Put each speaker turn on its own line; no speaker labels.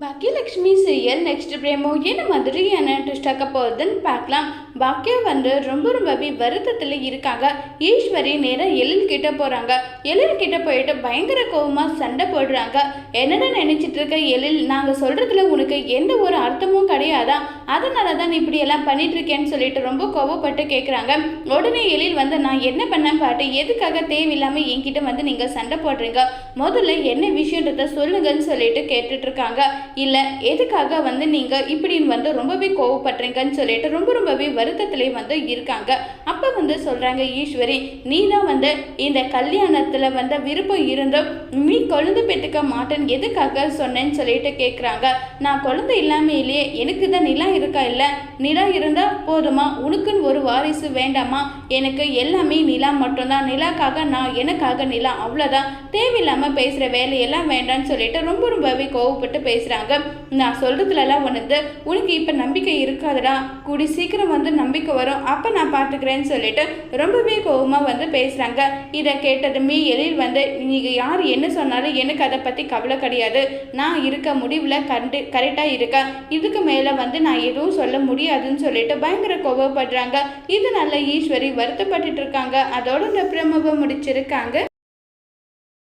Baakiyalakshmi serial next பிரேமோ என்ன மாதிரியான twist ஆக்க போகுதுன்னு பார்க்கலாம். பாக்கியா வந்து ரொம்ப ரொம்பவே வருத்தத்தில் இருக்காங்க. ஈஸ்வரி நேராக எழில் கிட்ட போகிறாங்க எழில் கிட்ட போயிட்டு பயங்கர கோவமாக சண்டை போடுறாங்க. என்னடா நினச்சிட்டு இருக்க எழில்? நாங்கள் சொல்கிறதுல உனக்கு எந்த ஒரு அர்த்தமும் கிடையாதா? அதனால தான் நீ இப்படி எல்லாம் பண்ணிட்டு இருக்கேன்னு சொல்லிட்டு ரொம்ப கோவப்பட்டு கேட்குறாங்க உடனே எழில் வந்து நான் என்ன பண்ணேன் பாட்டு? எதுக்காக தேவையில்லாமல் என்கிட்ட வந்து நீங்கள் சண்டை போடுறீங்க? முதல்ல என்ன விஷயன்றத சொல்லுங்கன்னு சொல்லிட்டு கேட்டுட்டு இருக்காங்க இல்லை எதுக்காக வந்து நீங்கள் இப்படின்னு வந்து ரொம்பவே கோவப்படுறீங்கன்னு சொல்லிட்டு ரொம்ப ரொம்பவே வருத்தத்திலே வந்து இருக்காங்க. அப்போ வந்து சொல்கிறாங்க ஈஸ்வரி நீ தான் வந்து இந்த கல்யாணத்தில் வந்து விருப்பம் இருந்தும் நீ குழந்தை பெற்றுக்க மாட்டேன்னு எதுக்காக சொன்னேன்னு சொல்லிட்டு கேட்குறாங்க நான் குழந்தை இல்லாமல் இல்லையே எனக்கு தான் நிலம் இருக்கா இல்லை? நிலா இருந்தால் போதுமா? உனக்குன்னு ஒரு வாரிசு வேண்டாமா? எனக்கு எல்லாமே நிலா மட்டும்தான். நிலாக்காக நான் எனக்காக நிலா. அவ்வளோதான் தேவையில்லாமல் பேசுகிற வேலையெல்லாம் வேண்டாம்னு சொல்லிட்டு ரொம்ப ரொம்பவே கோவப்பட்டு பேசுகிறாங்க நான் சொல்கிறதுலலாம் உணர்ந்து உனக்கு இப்போ நம்பிக்கை இருக்காதுடா. கூடி சீக்கிரம் வந்து நம்பிக்கை வரும். அப்போ நான் பார்த்துக்கிறேன்னு சொல்லிட்டு ரொம்பவே கோபமாக வந்து பேசுகிறாங்க இதை கேட்டதுமே எழில் வந்து நீங்கள் யார்? என்ன சொன்னாலும் எனக்கு அதை பற்றி கவலை கிடையாது. நான் இருக்க முடிவில் கண்டு கரெக்டாக இருக்கேன் இதுக்கு மேலே வந்து நான் எதுவும் சொல்ல முடியாதுன்னு சொல்லிட்டு பயங்கர கோவப்படுறாங்க. இதனால ஈஸ்வரி வருத்தப்பட்டுட்டு இருக்காங்க. அதோட இந்த பிரமவை முடிச்சிருக்காங்க.